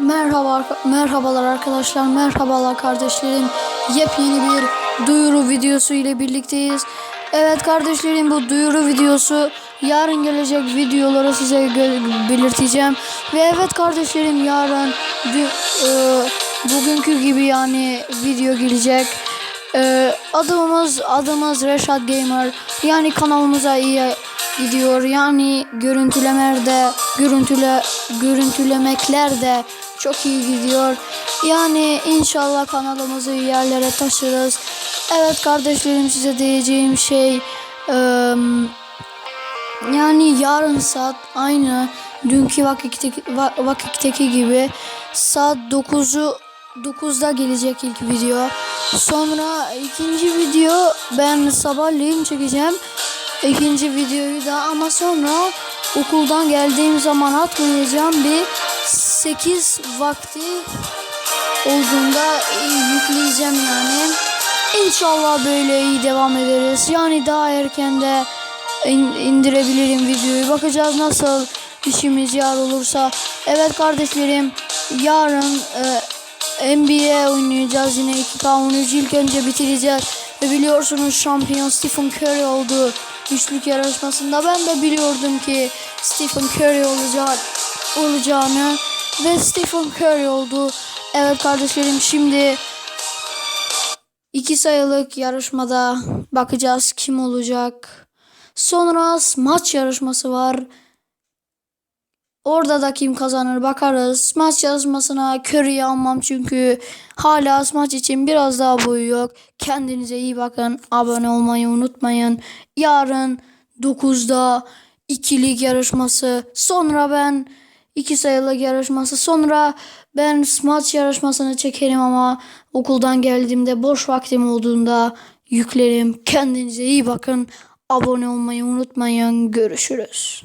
Merhaba merhabalar arkadaşlar, merhabalar kardeşlerim. Yepyeni bir duyuru videosu ile birlikteyiz. Evet kardeşlerim bu duyuru videosu yarın gelecek videoları size belirteceğim. Ve evet kardeşlerim yarın e, bugünkü gibi yani video gelecek. E, adımız adımız Reşat Gamer. Yani kanalımıza iyi gidiyor. Yani görüntülemerde, görüntüle görüntülemekler de çok iyi gidiyor. Yani inşallah kanalımızı yerlere taşırız. Evet kardeşlerim size diyeceğim şey yani yarın saat aynı dünkü vakitteki, va- vakitteki gibi saat 9'u 9'da gelecek ilk video. Sonra ikinci video ben sabahleyin çekeceğim. İkinci videoyu da ama sonra okuldan geldiğim zaman atmayacağım bir 8 vakti olduğunda yükleyeceğim yani. İnşallah böyle iyi devam ederiz. Yani daha erken de in- indirebilirim videoyu. Bakacağız nasıl işimiz yar olursa. Evet kardeşlerim yarın e, NBA oynayacağız yine 2K13 ilk önce bitireceğiz. Ve biliyorsunuz şampiyon Stephen Curry oldu üçlük yarışmasında. Ben de biliyordum ki Stephen Curry olacak olacağını ve Stephen Curry oldu. Evet kardeşlerim şimdi iki sayılık yarışmada bakacağız kim olacak. Sonra maç yarışması var. Orada da kim kazanır bakarız. Maç yarışmasına Curry'i almam çünkü hala maç için biraz daha boyu yok. Kendinize iyi bakın. Abone olmayı unutmayın. Yarın 9'da ikilik yarışması. Sonra ben iki sayılık yarışması. Sonra ben maç yarışmasını çekerim ama okuldan geldiğimde boş vaktim olduğunda yüklerim. Kendinize iyi bakın. Abone olmayı unutmayın. Görüşürüz.